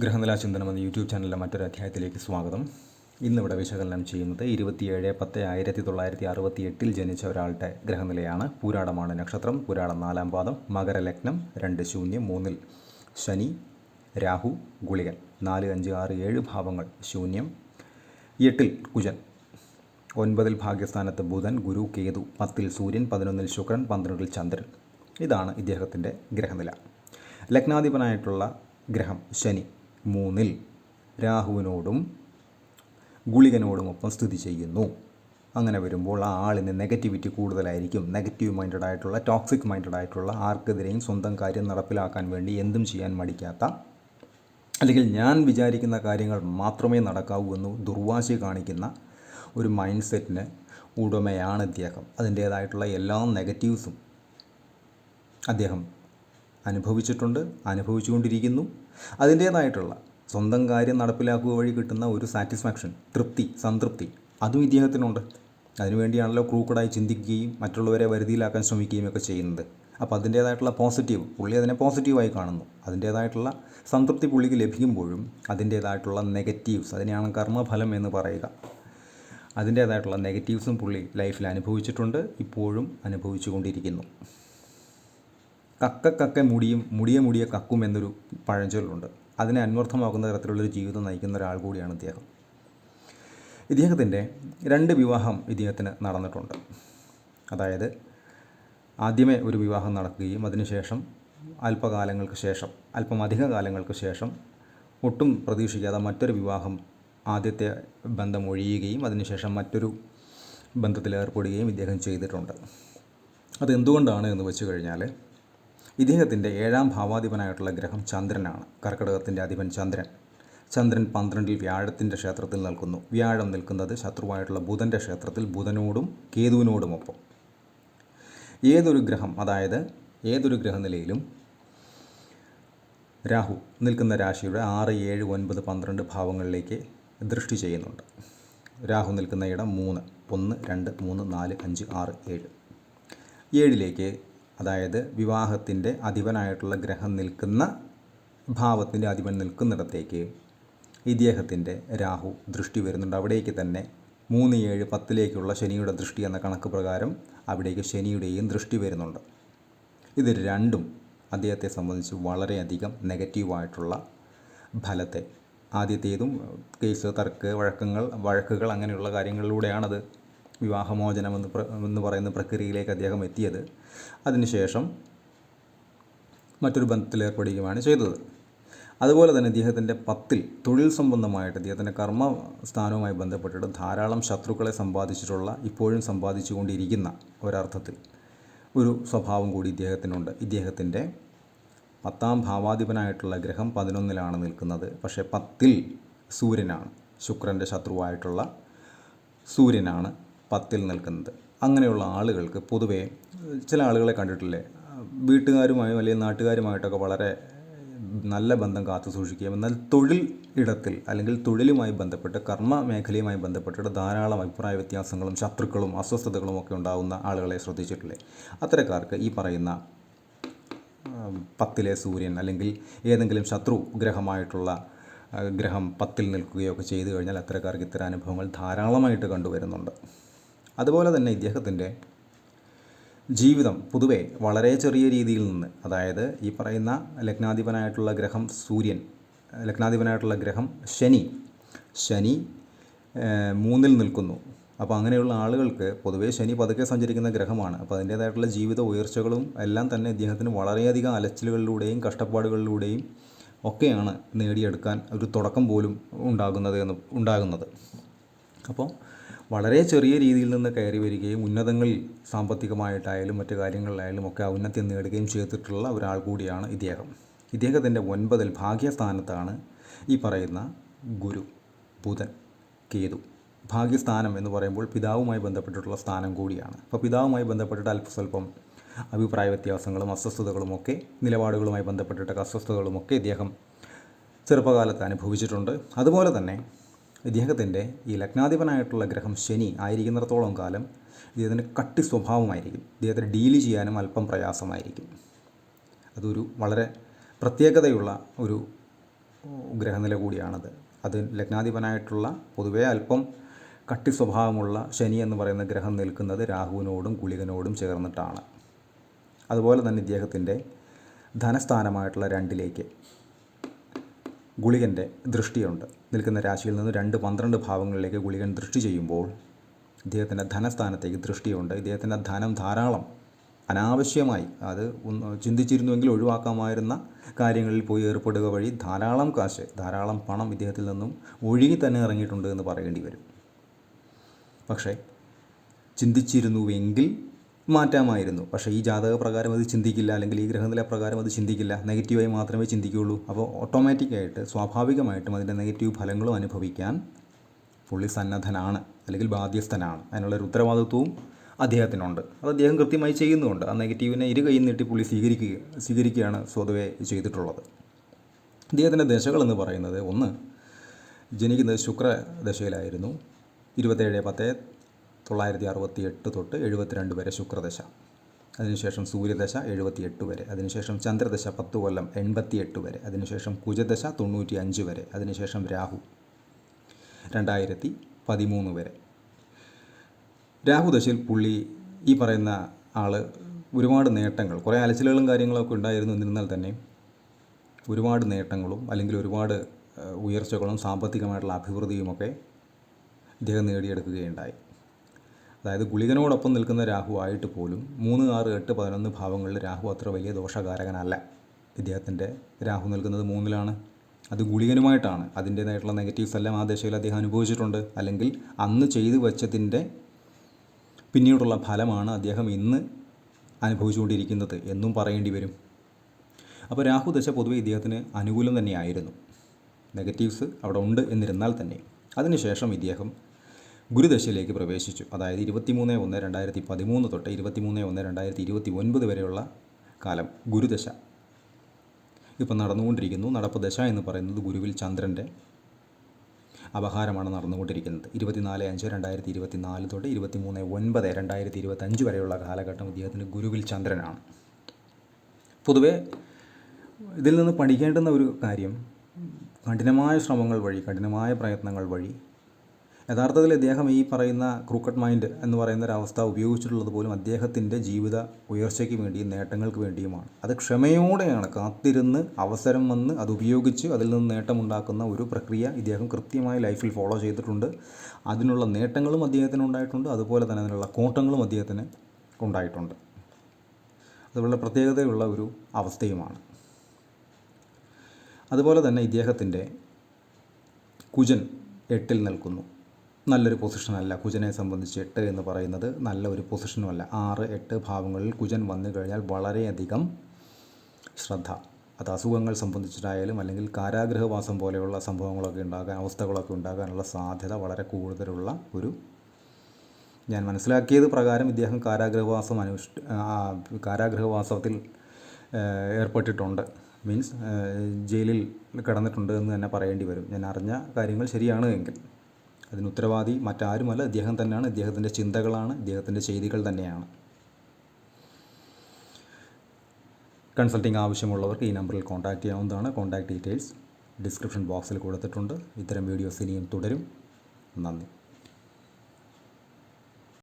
ഗ്രഹനില ചിന്തനം എന്ന യൂട്യൂബ് ചാനലിലെ മറ്റൊരു അധ്യായത്തിലേക്ക് സ്വാഗതം. ഇന്നിവിടെ വിശകലനം ചെയ്യുന്നത് ഇരുപത്തിയേഴ് പത്ത് ആയിരത്തി തൊള്ളായിരത്തി അറുപത്തി എട്ടിൽ ജനിച്ച ഒരാളുടെ ഗ്രഹനിലയാണ്. പൂരാടമാണ് നക്ഷത്രം. പൂരാടം നാലാം പാദം. മകരലഗ്നം രണ്ട് ശൂന്യം മൂന്നിൽ. ശനി രാഹു ഗുളികൻ. നാല് അഞ്ച് ആറ് ഏഴ് ഭാവങ്ങൾ. ശൂന്യം. എട്ടിൽ കുജൻ. ഒൻപതിൽ ഭാഗ്യസ്ഥാനത്ത് ബുധൻ ഗുരു കേതു. പത്തിൽ സൂര്യൻ പതിനൊന്നിൽ ശുക്രൻ പന്ത്രണ്ടിൽ ചന്ദ്രൻ. ഇതാണ് ഇദ്ദേഹത്തിന്റെ ഗ്രഹനില. ലഗ്നാധിപനായിട്ടുള്ള ഗ്രഹം ശനി. മൂന്നിൽ രാഹുവിനോടും ഗുളികനോടുമൊപ്പം സ്ഥിതി ചെയ്യുന്നു. അങ്ങനെ വരുമ്പോൾ ആ ആളിന് നെഗറ്റിവിറ്റി കൂടുതലായിരിക്കും. നെഗറ്റീവ് മൈൻഡഡ് ആയിട്ടുള്ള ടോക്സിക് മൈൻഡഡ് ആയിട്ടുള്ള ആർക്കെതിരെയും സ്വന്തം കാര്യം നടപ്പിലാക്കാൻ വേണ്ടി എന്തും ചെയ്യാൻ മടിക്കാത്ത അല്ലെങ്കിൽ ഞാൻ വിചാരിക്കുന്ന കാര്യങ്ങൾ മാത്രമേ നടക്കാവൂ എന്ന് ദുർവാശി കാണിക്കുന്ന ഒരു മൈൻഡ് സെറ്റിന് ഉടമയാണ് ഇദ്ദേഹം. അതിന്റേതായിട്ടുള്ള എല്ലാ നെഗറ്റീവ്സും അദ്ദേഹം അനുഭവിച്ചിട്ടുണ്ട് അനുഭവിച്ചുകൊണ്ടിരിക്കുന്നു. അതിന്റേതായിട്ടുള്ള സ്വന്തം കാര്യം നടപ്പിലാക്കുക വഴി കിട്ടുന്ന ഒരു സാറ്റിസ്ഫാക്ഷൻ തൃപ്തി സംതൃപ്തി. അതും ഇദ്ദേഹത്തിനുണ്ട്. അതിനുവേണ്ടിയാണല്ലോ ക്രൂക്കഡായി ചിന്തിക്കുകയും മറ്റുള്ളവരെ വരുതിയിലാക്കാൻ ശ്രമിക്കുകയും ഒക്കെ ചെയ്യുന്നത്. അപ്പോൾ അതിന്റേതായിട്ടുള്ള പോസിറ്റീവ് പുള്ളി അതിനെ പോസിറ്റീവായി കാണുന്നു. അതിന്റേതായിട്ടുള്ള സംതൃപ്തി പുള്ളിക്ക് ലഭിക്കുമ്പോഴും അതിന്റേതായിട്ടുള്ള നെഗറ്റീവ്സ് അതിനെയാണ് കർമ്മഫലം എന്ന് പറയുക. അതിന്റേതായിട്ടുള്ള നെഗറ്റീവ്സും പുള്ളി ലൈഫിൽ അനുഭവിച്ചിട്ടുണ്ട് ഇപ്പോഴും അനുഭവിച്ചുകൊണ്ടിരിക്കുന്നു. കക്ക കക്ക മുടിയും മുടിയ മുടിയ കക്കും എന്നൊരു പഴഞ്ചൊല്ലുണ്ട്. അതിനെ അന്വർത്ഥമാക്കുന്ന തരത്തിലുള്ളൊരു ജീവിതം നയിക്കുന്ന ഒരാൾ കൂടിയാണ് ഇദ്ദേഹം. ഇദ്ദേഹത്തിന്റെ രണ്ട് വിവാഹം ഇദ്ദേഹത്തിന് നടന്നിട്ടുണ്ട്. അതായത് ആദ്യമേ ഒരു വിവാഹം നടക്കുകയും അതിനുശേഷം അല്പകാലങ്ങൾക്ക് ശേഷം അല്പം അധിക കാലങ്ങൾക്ക് ശേഷം ഒട്ടും പ്രതീക്ഷിക്കാതെ മറ്റൊരു വിവാഹം ആദ്യത്തെ ബന്ധം ഒഴിയുകയും അതിനുശേഷം മറ്റൊരു ബന്ധത്തിൽ ഏർപ്പെടുകയും ഇദ്ദേഹം ചെയ്തിട്ടുണ്ട്. അതെന്തുകൊണ്ടാണ് എന്ന് വെച്ച് കഴിഞ്ഞാൽ ഇദ്ദേഹത്തിന്റെ ഏഴാം ഭാവാധിപനായിട്ടുള്ള ഗ്രഹം ചന്ദ്രനാണ്. കർക്കിടകത്തിന്റെ അധിപൻ ചന്ദ്രൻ. ചന്ദ്രൻ പന്ത്രണ്ടിൽ വ്യാഴത്തിന്റെ ക്ഷേത്രത്തിൽ നിൽക്കുന്നു. വ്യാഴം നിൽക്കുന്നത് ശത്രുവായിട്ടുള്ള ബുധന്റെ ക്ഷേത്രത്തിൽ ബുധനോടും കേതുവിനോടുമൊപ്പം. ഏതൊരു ഗ്രഹം അതായത് ഏതൊരു ഗ്രഹനിലയിലും രാഹു നിൽക്കുന്ന രാശിയുടെ ആറ് ഏഴ് ഒൻപത് പന്ത്രണ്ട് ഭാവങ്ങളിലേക്ക് ദൃഷ്ടി ചെയ്യുന്നുണ്ട്. രാഹു നിൽക്കുന്ന ഇടം മൂന്ന്. ഒന്ന് രണ്ട് മൂന്ന് നാല് അഞ്ച് ആറ് ഏഴ്. ഏഴിലേക്ക് അതായത് വിവാഹത്തിന്റെ അധിപനായിട്ടുള്ള ഗ്രഹം നിൽക്കുന്ന ഭാവത്തിന്റെ അധിപൻ നിൽക്കുന്നിടത്തേക്ക് ഇദ്ദേഹത്തിന്റെ രാഹു ദൃഷ്ടി വരുന്നുണ്ട്. അവിടേക്ക് തന്നെ മൂന്ന് ഏഴ് പത്തിലേക്കുള്ള ശനിയുടെ ദൃഷ്ടി എന്ന കണക്ക് പ്രകാരം അവിടേക്ക് ശനിയുടെയും ദൃഷ്ടി വരുന്നുണ്ട്. ഇത് രണ്ടും അദ്ദേഹത്തെ സംബന്ധിച്ച് വളരെയധികം നെഗറ്റീവായിട്ടുള്ള ഫലത്തെ. ആദ്യത്തേതും കേസ് തർക്ക് വഴക്കങ്ങൾ വഴക്കുകൾ അങ്ങനെയുള്ള കാര്യങ്ങളിലൂടെയാണത്. വിവാഹമോചനം എന്ന് എന്ന് പറയുന്ന പ്രക്രിയയിലേക്ക് അദ്ദേഹം എത്തിയത്. അതിനുശേഷം മറ്റൊരു ബന്ധത്തിലേർപ്പെടുകയുമാണ് ചെയ്തത്. അതുപോലെ തന്നെ ഇദ്ദേഹത്തിന്റെ പത്തിൽ തൊഴിൽ സംബന്ധമായിട്ട് ഇദ്ദേഹത്തിന്റെ കർമ്മ സ്ഥാനവുമായി ബന്ധപ്പെട്ടിട്ട് ധാരാളം ശത്രുക്കളെ സമ്പാദിച്ചിട്ടുള്ള ഇപ്പോഴും സമ്പാദിച്ചുകൊണ്ടിരിക്കുന്ന ഒരർത്ഥത്തിൽ ഒരു സ്വഭാവം കൂടി ഇദ്ദേഹത്തിനുണ്ട്. ഇദ്ദേഹത്തിന്റെ പത്താം ഭാവാധിപനായിട്ടുള്ള ഗ്രഹം പതിനൊന്നിലാണ് നിൽക്കുന്നത്. പക്ഷേ പത്തിൽ സൂര്യനാണ്. ശുക്രന്റെ ശത്രുവായിട്ടുള്ള സൂര്യനാണ്. പത്തിൽ നിൽക്കുന്നത്. അങ്ങനെയുള്ള ആളുകൾക്ക് പൊതുവേ ചില ആളുകളെ കണ്ടിട്ടില്ലേ? വീട്ടുകാരുമായും അല്ലെങ്കിൽ നാട്ടുകാരുമായിട്ടൊക്കെ വളരെ നല്ല ബന്ധം കാത്തു സൂക്ഷിക്കുകയും എന്നാൽ തൊഴിൽ ഇടത്തിൽ അല്ലെങ്കിൽ തൊഴിലുമായി ബന്ധപ്പെട്ട് കർമ്മ മേഖലയുമായി ബന്ധപ്പെട്ടിട്ട് ധാരാളം അഭിപ്രായ വ്യത്യാസങ്ങളും ശത്രുക്കളും അസ്വസ്ഥതകളും ഒക്കെ ഉണ്ടാകുന്ന ആളുകളെ ശ്രദ്ധിച്ചിട്ടില്ലേ? അത്തരക്കാർക്ക് ഈ പറയുന്ന പത്തിലെ സൂര്യൻ അല്ലെങ്കിൽ ഏതെങ്കിലും ശത്രു ഗ്രഹമായിട്ടുള്ള ഗ്രഹം പത്തിൽ നിൽക്കുകയൊക്കെ ചെയ്തു കഴിഞ്ഞാൽ അത്തരക്കാർക്ക് ഇത്തരം അനുഭവങ്ങൾ ധാരാളമായിട്ട് കണ്ടുവരുന്നുണ്ട്. അതുപോലെ തന്നെ ഇദ്ദേഹത്തിന്റെ ജീവിതം പൊതുവെ വളരെ ചെറിയ രീതിയിൽ നിന്ന് അതായത് ഈ പറയുന്ന ലഗ്നാധിപനായിട്ടുള്ള ഗ്രഹം സൂര്യൻ ലഗ്നാധിപനായിട്ടുള്ള ഗ്രഹം ശനി ശനി മൂന്നിൽ നിൽക്കുന്നു. അപ്പോൾ അങ്ങനെയുള്ള ആളുകൾക്ക് പൊതുവേ ശനി പതുക്കെ സഞ്ചരിക്കുന്ന ഗ്രഹമാണ്. അപ്പോൾ അതിന്റേതായിട്ടുള്ള ജീവിത ഉയർച്ചകളും എല്ലാം തന്നെ ഇദ്ദേഹത്തിന് വളരെയധികം അലച്ചിലുകളിലൂടെയും കഷ്ടപ്പാടുകളിലൂടെയും ഒക്കെയാണ് നേടിയെടുക്കാൻ ഒരു തുടക്കം പോലും ഉണ്ടാകുന്നത് എന്ന് ഉണ്ടാകുന്നത്. അപ്പോൾ വളരെ ചെറിയ രീതിയിൽ നിന്ന് കയറി വരികയും ഉന്നതങ്ങളിൽ സാമ്പത്തികമായിട്ടായാലും മറ്റു കാര്യങ്ങളിലായാലും ഒക്കെ ഔന്നത്യം നേടുകയും ചെയ്തിട്ടുള്ള ഒരാൾ കൂടിയാണ് ഇദ്ദേഹം. ഇദ്ദേഹത്തിന്റെ ഒൻപതിൽ ഭാഗ്യസ്ഥാനത്താണ് ഈ പറയുന്ന ഗുരു ബുധൻ കേതു. ഭാഗ്യസ്ഥാനം എന്ന് പറയുമ്പോൾ പിതാവുമായി ബന്ധപ്പെട്ടിട്ടുള്ള സ്ഥാനം കൂടിയാണ്. അപ്പോൾ പിതാവുമായി ബന്ധപ്പെട്ടിട്ട് അല്പസ്വല്പം അഭിപ്രായ വ്യത്യാസങ്ങളും അസ്വസ്ഥതകളുമൊക്കെ നിലപാടുകളുമായി ബന്ധപ്പെട്ടിട്ടൊക്കെ അസ്വസ്ഥതകളുമൊക്കെ ഇദ്ദേഹം ചെറുപ്പകാലത്ത് അനുഭവിച്ചിട്ടുണ്ട്. അതുപോലെ തന്നെ ഇദ്ദേഹത്തിന്റെ ഈ ലഗ്നാധിപനായിട്ടുള്ള ഗ്രഹം ശനി ആയിരിക്കുന്നിടത്തോളം കാലം ഇദ്ദേഹത്തിന്റെ കട്ടി സ്വഭാവമായിരിക്കും. ഇദ്ദേഹത്തെ ഡീൽ ചെയ്യാനും അല്പം പ്രയാസമായിരിക്കും. അതൊരു വളരെ പ്രത്യേകതയുള്ള ഒരു ഗ്രഹനില കൂടിയാണത്. അത് ലഗ്നാധിപനായിട്ടുള്ള പൊതുവേ അല്പം കട്ടി സ്വഭാവമുള്ള ശനി എന്ന് പറയുന്ന ഗ്രഹം നിൽക്കുന്നത് രാഹുവിനോടും ഗുളികനോടും ചേർന്നിട്ടാണ്. അതുപോലെ തന്നെ ഇദ്ദേഹത്തിന്റെ ധനസ്ഥാനമായിട്ടുള്ള രണ്ടിലേക്ക് ഗുളികന്റെ ദൃഷ്ടിയുണ്ട്. നിൽക്കുന്ന രാശിയിൽ നിന്ന് രണ്ട് പന്ത്രണ്ട് ഭാവങ്ങളിലേക്ക് ഗുളികൻ ദൃഷ്ടി ചെയ്യുമ്പോൾ ഇദ്ദേഹത്തിന്റെ ധനസ്ഥാനത്തേക്ക് ദൃഷ്ടിയുണ്ട്. ഇദ്ദേഹത്തിന്റെ ധനം ധാരാളം. അനാവശ്യമായി അത് ചിന്തിച്ചിരുന്നുവെങ്കിൽ ഒഴിവാക്കാമായിരുന്ന കാര്യങ്ങളിൽ പോയി ഏർപ്പെടുക വഴി ധാരാളം കാശ് ധാരാളം പണം ഇദ്ദേഹത്തിൽ നിന്നും ഒഴുകി തന്നെ ഇറങ്ങിയിട്ടുണ്ട് എന്ന് പറയേണ്ടി വരും. പക്ഷേ ചിന്തിച്ചിരുന്നുവെങ്കിൽ മാറ്റാമായിരുന്നു. പക്ഷേ ഈ ജാതക പ്രകാരം അത് ചിന്തിക്കില്ല. അല്ലെങ്കിൽ ഈ ഗ്രഹനില പ്രകാരം അത് ചിന്തിക്കില്ല. നെഗറ്റീവായി മാത്രമേ ചിന്തിക്കുകയുള്ളൂ അപ്പോൾ ഓട്ടോമാറ്റിക്കായിട്ട് സ്വാഭാവികമായിട്ടും അതിന്റെ നെഗറ്റീവ് ഫലങ്ങളും അനുഭവിക്കാൻ പുള്ളി സന്നദ്ധനാണ്. അല്ലെങ്കിൽ ബാധ്യസ്ഥനാണ്. അതിനുള്ളൊരു ഉത്തരവാദിത്വവും അദ്ദേഹത്തിനുണ്ട്. അത് അദ്ദേഹം കൃത്യമായി ചെയ്യുന്നുമുണ്ട് ആ നെഗറ്റീവിനെ ഇരു കൈ നീട്ടി പുള്ളി സ്വീകരിക്കുക സ്വീകരിക്കുകയാണ് സ്വതവേ ചെയ്തിട്ടുള്ളത്. ഇദ്ദേഹത്തിന്റെ ദശകളെന്ന് പറയുന്നത് ഒന്ന് ജനിക്കുന്നത് ശുക്ര ദശയിലായിരുന്നു ഇരുപത്തേഴ് പത്ത് തൊള്ളായിരത്തി അറുപത്തി എട്ട് തൊട്ട് എഴുപത്തിരണ്ട് വരെ ശുക്രദശ. അതിനുശേഷം സൂര്യദശ എഴുപത്തിയെട്ട് വരെ. അതിനുശേഷം ചന്ദ്രദശ പത്ത് കൊല്ലം എൺപത്തിയെട്ട് വരെ. അതിനുശേഷം കുജദശ തൊണ്ണൂറ്റി അഞ്ച് വരെ. അതിനുശേഷം രാഹു രണ്ടായിരത്തി പതിമൂന്ന് വരെ. രാഹുദശയിൽ പുള്ളി ഈ പറയുന്ന ആൾ ഒരുപാട് നേട്ടങ്ങൾ കുറേ അലച്ചിലുകളും കാര്യങ്ങളൊക്കെ ഉണ്ടായിരുന്നു എന്നിരുന്നാൽ തന്നെ ഒരുപാട് നേട്ടങ്ങളും അല്ലെങ്കിൽ ഒരുപാട് ഉയർച്ചകളും സാമ്പത്തികമായിട്ടുള്ള അഭിവൃദ്ധിയുമൊക്കെ ഇദ്ദേഹം നേടിയെടുക്കുകയുണ്ടായി. അതായത് ഗുളികനോടൊപ്പം നിൽക്കുന്ന രാഹു ആയിട്ട് പോലും മൂന്ന് ആറ് എട്ട് പതിനൊന്ന് ഭാവങ്ങളിൽ രാഹു അത്ര വലിയ ദോഷകാരകനല്ല. ഇദ്ദേഹത്തിന്റെ രാഹു നിൽക്കുന്നത് മൂന്നിലാണ്. അത് ഗുളികനുമായിട്ടാണ്. അതിന്റേതായിട്ടുള്ള നെഗറ്റീവ്സ് എല്ലാം ആ ദശയിൽ അദ്ദേഹം അനുഭവിച്ചിട്ടുണ്ട്. അല്ലെങ്കിൽ അന്ന് ചെയ്തു വെച്ചതിന്റെ പിന്നീടുള്ള ഫലമാണ് അദ്ദേഹം ഇന്ന് അനുഭവിച്ചുകൊണ്ടിരിക്കുന്നത് എന്നും പറയേണ്ടി വരും. അപ്പോൾ രാഹു ദശ പൊതുവെ ഇദ്ദേഹത്തിന് അനുകൂലം തന്നെയായിരുന്നു. നെഗറ്റീവ്സ് അവിടെ ഉണ്ട് എന്നിരുന്നാൽ തന്നെ. അതിനുശേഷം ഇദ്ദേഹം ഗുരുദശയിലേക്ക് പ്രവേശിച്ചു. അതായത് ഇരുപത്തിമൂന്ന് ഒന്ന് രണ്ടായിരത്തി പതിമൂന്ന് തൊട്ട് ഇരുപത്തിമൂന്ന് ഒന്ന് രണ്ടായിരത്തി ഇരുപത്തി ഒൻപത് വരെയുള്ള കാലം ഗുരുദശ. ഇപ്പം നടന്നുകൊണ്ടിരിക്കുന്നു. നടപ്പ് ദശ എന്ന് പറയുന്നത് ഗുരുവിൽ ചന്ദ്രന്റെ അപഹാരമാണ് നടന്നുകൊണ്ടിരിക്കുന്നത്. ഇരുപത്തിനാല് അഞ്ച് രണ്ടായിരത്തി ഇരുപത്തി നാല് തൊട്ട് ഇരുപത്തിമൂന്ന് ഒൻപത് രണ്ടായിരത്തി ഇരുപത്തഞ്ച് വരെയുള്ള കാലഘട്ടം ഇദ്ദേഹത്തിന് ഗുരുവിൽ ചന്ദ്രനാണ്. പൊതുവേ ഇതിൽ നിന്ന് പഠിക്കേണ്ടുന്ന ഒരു കാര്യം കഠിനമായ ശ്രമങ്ങൾ വഴി കഠിനമായ പ്രയത്നങ്ങൾ വഴി യഥാർത്ഥത്തിൽ അദ്ദേഹം ഈ പറയുന്ന ക്രൂക്കറ്റ് മൈൻഡ് എന്ന് പറയുന്ന ഒരു അവസ്ഥ ഉപയോഗിച്ചിട്ടുള്ളത് പോലും അദ്ദേഹത്തിന്റെ ജീവിത ഉയർച്ചയ്ക്ക് വേണ്ടിയും നേട്ടങ്ങൾക്ക് വേണ്ടിയുമാണ്. അത് ക്ഷമയോടെയാണ് കാത്തിരുന്ന് അവസരം വന്ന് അത് ഉപയോഗിച്ച് അതിൽ നിന്ന് നേട്ടമുണ്ടാക്കുന്ന ഒരു പ്രക്രിയ ഇദ്ദേഹം കൃത്യമായി ലൈഫിൽ ഫോളോ ചെയ്തിട്ടുണ്ട്. അതിനുള്ള നേട്ടങ്ങളും അദ്ദേഹത്തിന് ഉണ്ടായിട്ടുണ്ട്. അതുപോലെ തന്നെ അതിനുള്ള കോട്ടങ്ങളും അദ്ദേഹത്തിന് ഉണ്ടായിട്ടുണ്ട്. അതുപോലെ പ്രത്യേകതയുള്ള ഒരു അവസ്ഥയുമാണ്. അതുപോലെ തന്നെ ഇദ്ദേഹത്തിന്റെ കുജൻ എട്ടിൽ നിൽക്കുന്നു. നല്ലൊരു പൊസിഷനല്ല കുജനെ സംബന്ധിച്ച് എട്ട് എന്ന് പറയുന്നത് നല്ല ഒരു പൊസിഷനുമല്ല ആറ് എട്ട് ഭാവങ്ങളിൽ കുജൻ വന്നു കഴിഞ്ഞാൽ വളരെയധികം ശ്രദ്ധ. അത് അസുഖങ്ങൾ സംബന്ധിച്ചിട്ടായാലും അല്ലെങ്കിൽ കാരാഗ്രഹവാസം പോലെയുള്ള സംഭവങ്ങളൊക്കെ ഉണ്ടാകാൻ അവസ്ഥകളൊക്കെ ഉണ്ടാകാനുള്ള സാധ്യത വളരെ കൂടുതലുള്ള ഒരു ഞാൻ മനസ്സിലാക്കിയത് പ്രകാരം ഇദ്ദേഹം കാരാഗ്രഹവാസം അനുഷ്ഠ കാരാഗ്രഹവാസത്തിൽ ഏർപ്പെട്ടിട്ടുണ്ട്. മീൻസ് ജയിലിൽ കിടന്നിട്ടുണ്ട് എന്ന് തന്നെ പറയേണ്ടി വരും. ഞാൻ അറിഞ്ഞ കാര്യങ്ങൾ ശരിയാണ് എങ്കിൽ. അതിന് ഉത്തരവാദി മറ്റാരുമല്ല ഇദ്ദേഹം തന്നെയാണ്. ഇദ്ദേഹത്തിന്റെ ചിന്തകളാണ് ഇദ്ദേഹത്തിന്റെ ചെയ്തികൾ തന്നെയാണ്. കൺസൾട്ടിങ് ആവശ്യമുള്ളവർക്ക് ഈ നമ്പറിൽ കോൺടാക്റ്റ് ചെയ്യാവുന്നതാണ്. കോൺടാക്ട് ഡീറ്റെയിൽസ് ഡിസ്ക്രിപ്ഷൻ ബോക്സിൽ കൊടുത്തിട്ടുണ്ട്. ഇത്തരം വീഡിയോസ് ഇനിയും തുടരും. നന്ദി.